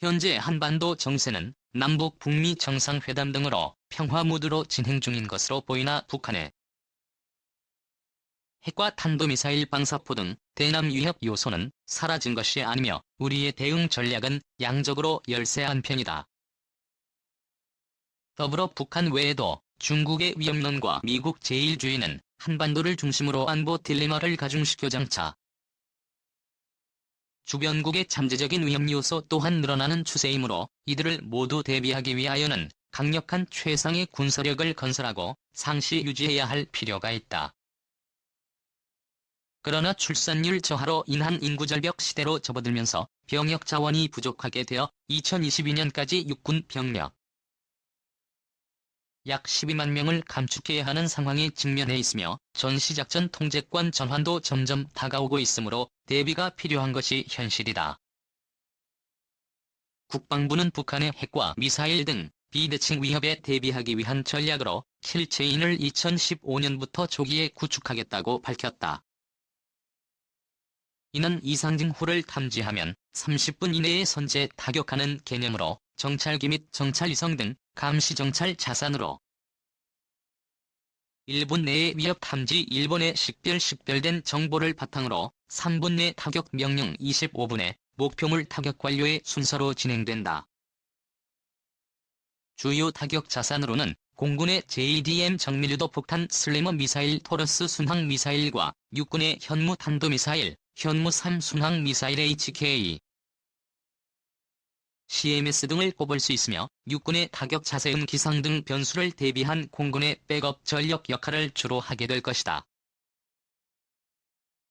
현재 한반도 정세는 남북 북미 정상회담 등으로 평화 무드로 진행 중인 것으로 보이나 북한의 핵과 탄도미사일 방사포 등 대남 위협 요소는 사라진 것이 아니며 우리의 대응 전략은 양적으로 열세한 편이다. 더불어 북한 외에도 중국의 위협론과 미국 제일주의는 한반도를 중심으로 안보 딜레마를 가중시켜 장차 주변국의 잠재적인 위험 요소 또한 늘어나는 추세이므로 이들을 모두 대비하기 위하여는 강력한 최상의 군사력을 건설하고 상시 유지해야 할 필요가 있다. 그러나 출산율 저하로 인한 인구 절벽 시대로 접어들면서 병역 자원이 부족하게 되어 2022년까지 육군 병력 약 12만 명을 감축해야 하는 상황에 직면해 있으며 전시작전 통제권 전환도 점점 다가오고 있으므로 대비가 필요한 것이 현실이다. 국방부는 북한의 핵과 미사일 등 비대칭 위협에 대비하기 위한 전략으로 킬체인을 2015년부터 조기에 구축하겠다고 밝혔다. 이는 이상징후를 탐지하면 30분 이내에 선제 타격하는 개념으로 정찰기 및 정찰위성 등 감시정찰 자산으로 일본 내의 위협 탐지 일본의 식별 식별된 정보를 바탕으로 3분 내 타격 명령 25분에 목표물 타격 완료의 순서로 진행된다. 주요 타격 자산으로는 공군의 JDM 정밀유도 폭탄 슬래머 미사일 토러스 순항 미사일과 육군의 현무 탄도미사일, 현무 3 순항 미사일 HK, CMS 등을 꼽을 수 있으며 육군의 타격 자세음 기상 등 변수를 대비한 공군의 백업 전력 역할을 주로 하게 될 것이다.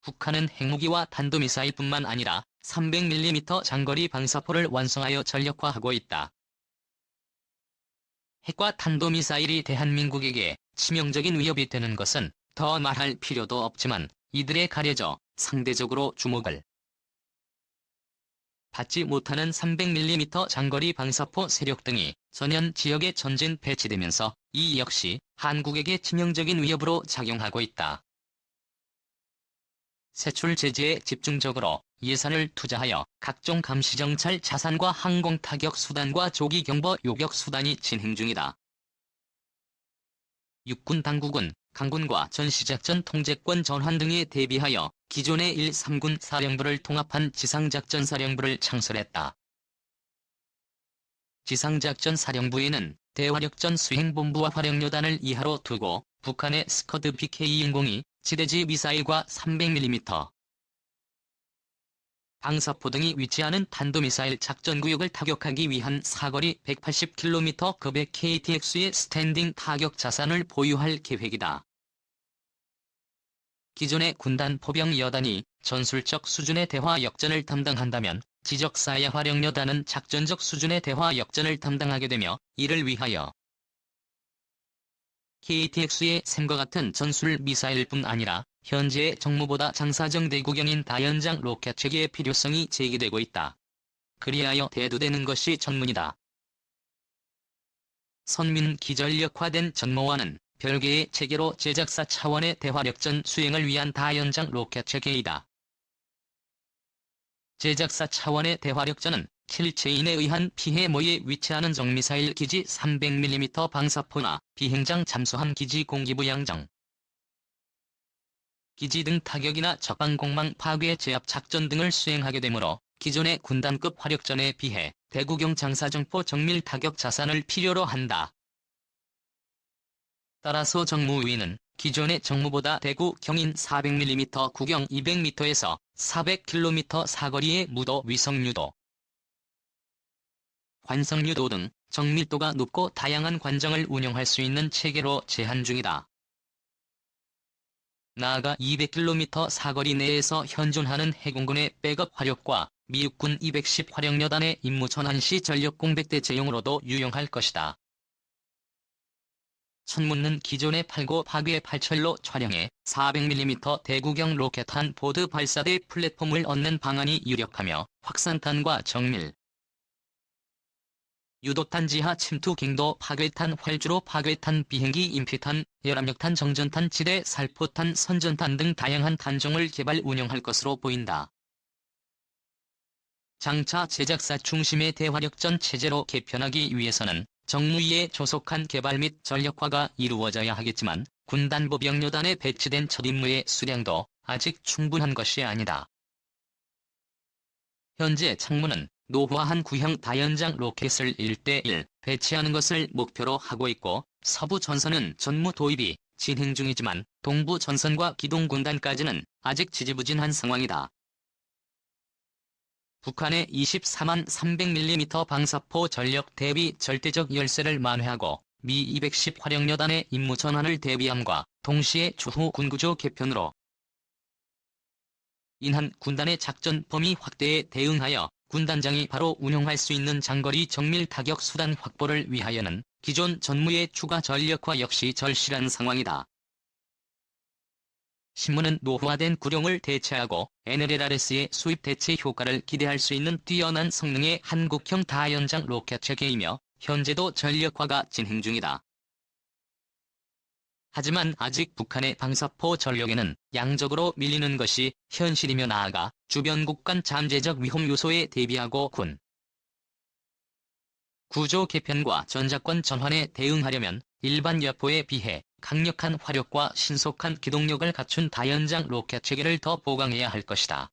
북한은 핵무기와 탄도미사일뿐만 아니라 300mm 장거리 방사포를 완성하여 전력화하고 있다. 핵과 탄도미사일이 대한민국에게 치명적인 위협이 되는 것은 더 말할 필요도 없지만 이들에 가려져 상대적으로 주목을 받지 못하는 300mm 장거리 방사포 세력 등이 전현 지역에 전진 배치되면서 이 역시 한국에게 치명적인 위협으로 작용하고 있다. 세출 제재에 집중적으로 예산을 투자하여 각종 감시정찰 자산과 항공타격 수단과 조기경보 요격 수단이 진행 중이다. 육군 당국은 강군과 전시작전 통제권 전환 등에 대비하여 기존의 1, 3군 사령부를 통합한 지상작전사령부를 창설했다. 지상작전사령부에는 대화력전 수행본부와 화력여단을 이하로 두고 북한의 스커드 BK-10이 지대지 미사일과 300mm 방사포 등이 위치하는 탄도미사일 작전구역을 타격하기 위한 사거리 180km 급의 KTX의 스탠딩 타격 자산을 보유할 계획이다. 기존의 군단 포병 여단이 전술적 수준의 대화 역전을 담당한다면 지적사야 화력 여단은 작전적 수준의 대화 역전을 담당하게 되며 이를 위하여 KTX의 샘과 같은 전술 미사일뿐 아니라 현재의 정무보다 장사정 대구경인 다연장 로켓 체계의 필요성이 제기되고 있다. 그리하여 대두되는 것이 전문이다. 선민 기전력화된 전모와는 별개의 체계로 제작사 차원의 대화력전 수행을 위한 다연장 로켓 체계이다. 제작사 차원의 대화력전은 킬체인에 의한 피해모에 위치하는 정미사일 기지 300mm 방사포나 비행장 잠수함 기지 공기부 양정, 기지 등 타격이나 적방공망 파괴 제압 작전 등을 수행하게 되므로 기존의 군단급 화력전에 비해 대구경 장사정포 정밀 타격 자산을 필요로 한다. 따라서 정무위는 기존의 정무보다 대구 경인 400mm 구경 200m에서 400km 사거리의 무도 위성유도, 관성유도 등 정밀도가 높고 다양한 관정을 운영할 수 있는 체계로 제한 중이다. 나아가 200km 사거리 내에서 현존하는 해공군의 백업 화력과 미육군 210 화력여단의 임무 전환 시 전력 공백 대체용으로도 유용할 것이다. 천문은 기존의 8고 파괴 8철로 촬영해 400mm 대구경 로켓탄 보드 발사대 플랫폼을 얻는 방안이 유력하며 확산탄과 정밀, 유도탄 지하 침투 갱도 파괴탄 활주로 파괴탄 비행기 인피탄, 열압력탄 정전탄 지대 살포탄 선전탄 등 다양한 탄종을 개발 운영할 것으로 보인다. 장차 제작사 중심의 대화력전 체제로 개편하기 위해서는 정무위에 조속한 개발 및 전력화가 이루어져야 하겠지만 군단부 병료단에 배치된 첫 임무의 수량도 아직 충분한 것이 아니다. 현재 창문은 노후화한 구형 다연장 로켓을 1대1 배치하는 것을 목표로 하고 있고 서부 전선은 전무 도입이 진행 중이지만 동부 전선과 기동 군단까지는 아직 지지부진한 상황이다. 북한의 24만 300mm 방사포 전력 대비 절대적 열세를 만회하고 미 210 화력여단의 임무 전환을 대비함과 동시에 추후 군구조 개편으로 인한 군단의 작전 범위 확대에 대응하여 군단장이 바로 운용할 수 있는 장거리 정밀 타격 수단 확보를 위하여는 기존 전무의 추가 전력화 역시 절실한 상황이다. 신문은 노후화된 구룡을 대체하고 NLLRS의 수입 대체 효과를 기대할 수 있는 뛰어난 성능의 한국형 다연장 로켓 체계이며 현재도 전력화가 진행 중이다. 하지만 아직 북한의 방사포 전력에는 양적으로 밀리는 것이 현실이며 나아가 주변국 간 잠재적 위험 요소에 대비하고 군 구조 개편과 전자권 전환에 대응하려면 일반 여포에 비해 강력한 화력과 신속한 기동력을 갖춘 다연장 로켓 체계를 더 보강해야 할 것이다.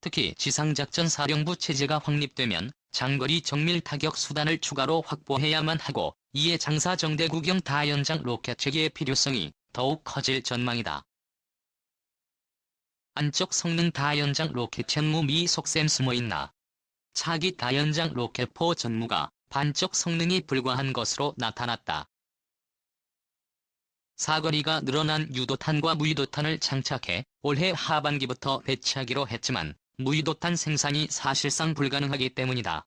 특히 지상작전 사령부 체제가 확립되면 장거리 정밀 타격 수단을 추가로 확보해야만 하고 이에 장사 정대구경 다연장 로켓 체계의 필요성이 더욱 커질 전망이다. 안쪽 성능 다연장 로켓 전무 미 속셈 숨어있나. 차기 다연장 로켓포 전무가 반쪽 성능이 불과한 것으로 나타났다. 사거리가 늘어난 유도탄과 무유도탄을 장착해 올해 하반기부터 배치하기로 했지만 무유도탄 생산이 사실상 불가능하기 때문이다.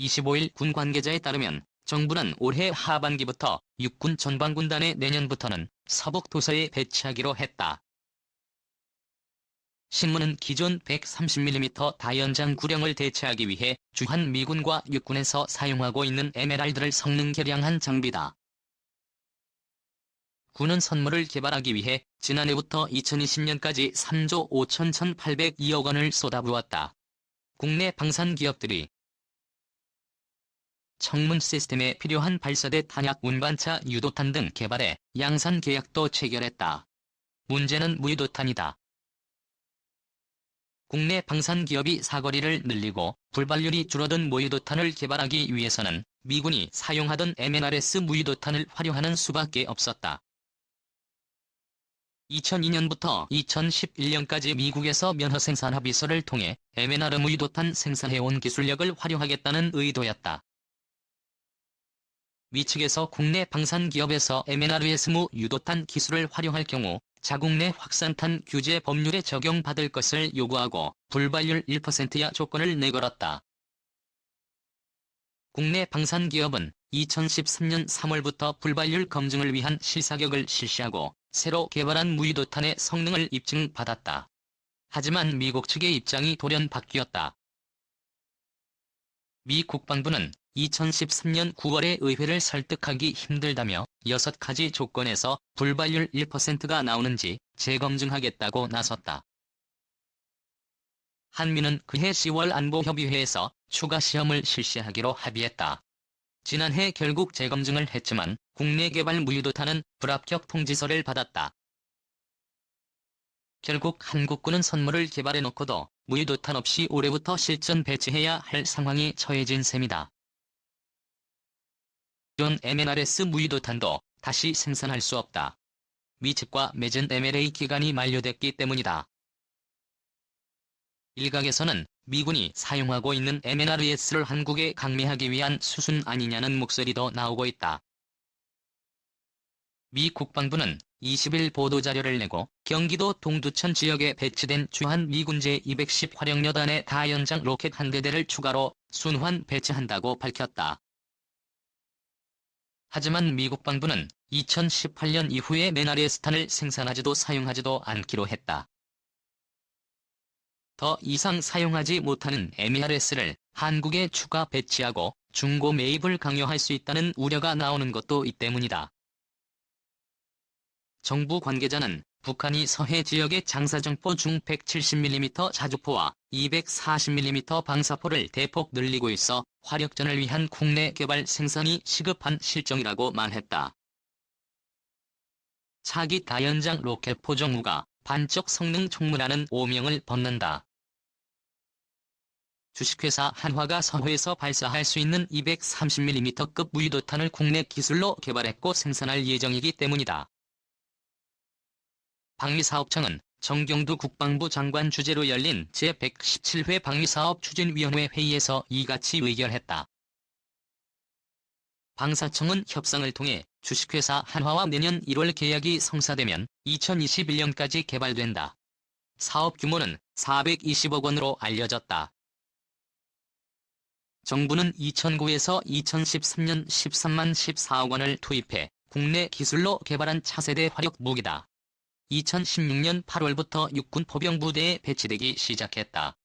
25일 군 관계자에 따르면 정부는 올해 하반기부터 육군 전방군단에 내년부터는 서북 도서에 배치하기로 했다. 신문은 기존 130mm 다연장 구령을 대체하기 위해 주한 미군과 육군에서 사용하고 있는 에메랄드를 성능 개량한 장비다. 군은 선물을 개발하기 위해 지난해부터 2020년까지 3조 5천 1,802억 원을 쏟아부었다. 국내 방산 기업들이 청문 시스템에 필요한 발사대 탄약 운반차 유도탄 등 개발에 양산 계약도 체결했다. 문제는 무유도탄이다. 국내 방산 기업이 사거리를 늘리고 불발률이 줄어든 무유도탄을 개발하기 위해서는 미군이 사용하던 MNRS 무유도탄을 활용하는 수밖에 없었다. 2002년부터 2011년까지 미국에서 면허 생 산 합의서를 통해 MNR 무유도탄 생산해온 기술력을 활용하겠다는 의도였다. 미 측에서 국내 방산 기업에서 MNRS 무 유도탄 기술을 활용할 경우 자국 내 확산탄 규제 법률에 적용받을 것을 요구하고 불발률 1%야 조건을 내걸었다. 국내 방산 기업은 2013년 3월부터 불발률 검증을 위한 실사격을 실시하고 새로 개발한 무유도탄의 성능을 입증받았다. 하지만 미국 측의 입장이 돌연 바뀌었다. 미 국방부는 2013년 9월에 의회를 설득하기 힘들다며 6가지 조건에서 불발률 1%가 나오는지 재검증하겠다고 나섰다. 한미는 그해 10월 안보협의회에서 추가 시험을 실시하기로 합의했다. 지난해 결국 재검증을 했지만 국내 개발 무유도탄은 불합격 통지서를 받았다. 결국 한국군은 선물을 개발해놓고도 무유도탄 없이 올해부터 실전 배치해야 할 상황이 처해진 셈이다. 이런 MNRS 무유도탄도 다시 생산할 수 없다. 미 측과 맺은 MLA 기간이 만료됐기 때문이다. 일각에서는 미군이 사용하고 있는 MNRS를 한국에 강매하기 위한 수순 아니냐는 목소리 도 나오고 있다. 미 국방부는 20일 보도자료를 내고 경기도 동두천 지역에 배치된 주한 미군제 210 화력여단의 다연장 로켓 한 대대를 추가로 순환 배치한다고 밝혔다. 하지만 미 국 방부는 2018년 이후에 메나리에스탄을 생산하지도 사용하지도 않기로 했다. 더 이상 사용하지 못하는 MERS를 한국에 추가 배치하고 중고 매입을 강요할 수 있다는 우려가 나오는 것도 이 때문이다. 정부 관계자는 북한이 서해 지역의 장사정포 중 170mm 자주포와 240mm 방사포를 대폭 늘리고 있어 화력전을 위한 국내 개발 생산이 시급한 실정이라고 말했다. 차기 다연장 로켓 포정무가 반쪽 성능 총무라는 오명을 벗는다. 주식회사 한화가 서해에서 발사할 수 있는 230mm급 무유도탄을 국내 기술로 개발했고 생산할 예정이기 때문이다. 방위사업청은 정경두 국방부 장관 주재로 열린 제117회 방위사업 추진위원회 회의에서 이같이 의결했다. 방사청은 협상을 통해 주식회사 한화와 내년 1월 계약이 성사되면 2021년까지 개발된다. 사업 규모는 420억 원으로 알려졌다. 정부는 2009에서 2013년 13만 14억 원을 투입해 국내 기술로 개발한 차세대 화력 무기다. 2016년 8월부터 육군 포병부대에 배치되기 시작했다.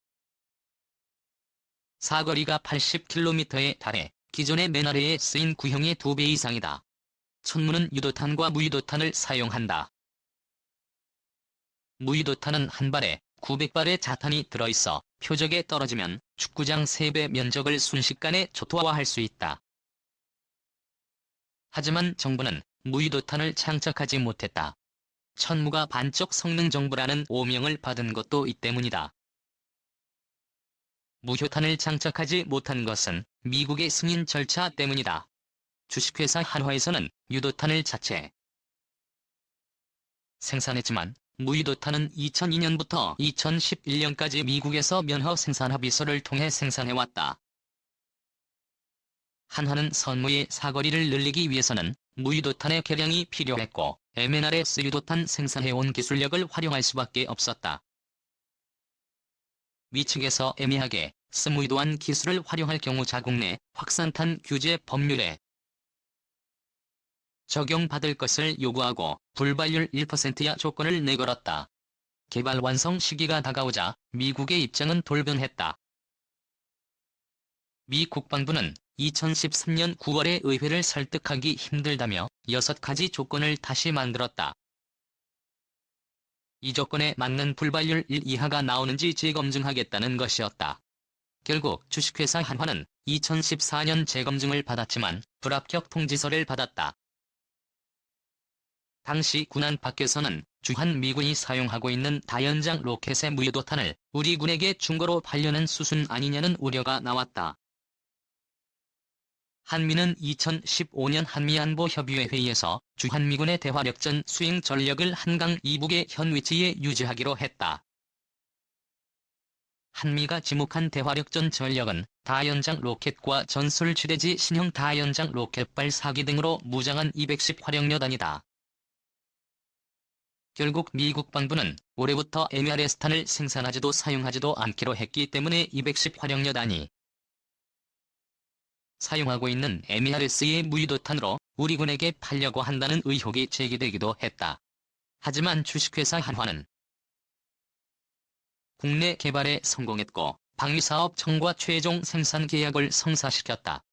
사거리가 80km에 달해 기존의 맨아래에 쓰인 구형의 2배 이상이다. 천무는 유도탄과 무유도탄을 사용한다. 무유도탄은 한 발에 900발의 자탄이 들어있어 표적에 떨어지면 축구장 3배 면적을 순식간에 초토화할 수 있다. 하지만 정부는 무유도탄을 장착하지 못했다. 천무가 반쪽 성능 정부라는 오명을 받은 것도 이 때문이다. 무효탄을 장착하지 못한 것은 미국의 승인 절차 때문이다. 주식회사 한화에서는 유도탄을 자체 생산했지만 무유도탄은 2002년부터 2011년까지 미국에서 면허 생산 합의서를 통해 생산해왔다. 한화는 선무의 사거리를 늘리기 위해서는 무유도탄의 개량이 필요했고 MNRS 유도탄 생산해온 기술력을 활용할 수밖에 없었다. 미 측에서 애매하게 스무유도한 기술을 활용할 경우 자국 내 확산탄 규제 법률에 적용받을 것을 요구하고 불발률 1%야 조건을 내걸었다. 개발 완성 시기가 다가오자 미국의 입장은 돌변했다. 미 국방부는 2013년 9월에 의회를 설득하기 힘들다며 6가지 조건을 다시 만들었다. 이 조건에 맞는 불발률 1 이하가 나오는지 재검증하겠다는 것이었다. 결국 주식회사 한화는 2014년 재검증을 받았지만 불합격 통지서를 받았다. 당시 군안 밖에서는 주한 미군이 사용하고 있는 다연장 로켓의 무유도탄을 우리 군에게 중고로 팔려는 수순 아니냐는 우려가 나왔다. 한미는 2015년 한미안보협의회 회의에서 주한미군의 대화력전 수행 전력을 한강 이북의 현 위치에 유지하기로 했다. 한미가 지목한 대화력전 전력은 다연장 로켓과 전술 지대지 신형 다연장 로켓발 4기 등으로 무장한 210 화력여단이다. 결국 미국 방부는 올해부터 MRS탄을 생산하지도 사용하지도 않기로 했기 때문에 210 화력여단이 사용하고 있는 MERS의 무유도탄으로 우리 군에게 팔려고 한다는 의혹이 제기되기도 했다. 하지만 주식회사 한화는 국내 개발에 성공했고 방위사업 청과 최종 생산 계약을 성사시켰다.